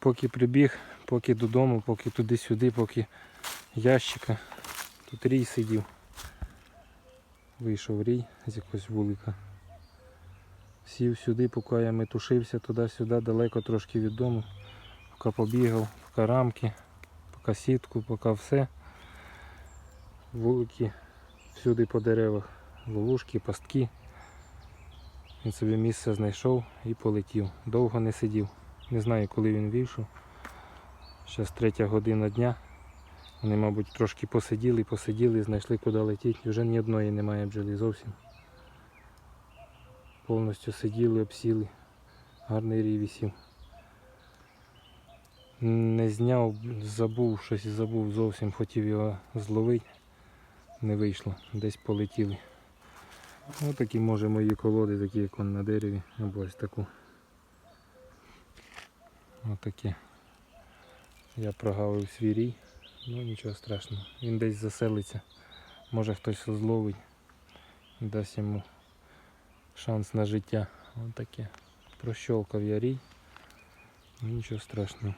Поки прибіг, поки додому, поки туди-сюди, поки ящика. Тут рій сидів. Вийшов рій з якогось вулика. Сів сюди, поки я метушився туди-сюди, далеко трошки від дому. Поки побігав, поки рамки, поки сітку, поки все. Вулики всюди по деревах. Ловушки, пастки. Він собі місце знайшов і полетів. Довго не сидів. Не знаю, коли він вийшов. Зараз третя година дня. Вони, мабуть, трошки посиділи, посиділи, знайшли куди летіти. Вже ні одної немає бджоли зовсім. Повністю сиділи, обсіли. Гарний рій висів. Не зняв, забув, щось забув зовсім, хотів його зловити. Не вийшло, десь полетіли. Ось такі може мої колоди, такі як он на дереві, або ось таку. Отакі. Я прогавив свій рій, ну нічого страшного. Він десь заселиться. Може хтось зловить, дасть йому шанс на життя. Ось таке. Прощолкав я рій. Ну, Нічого страшного.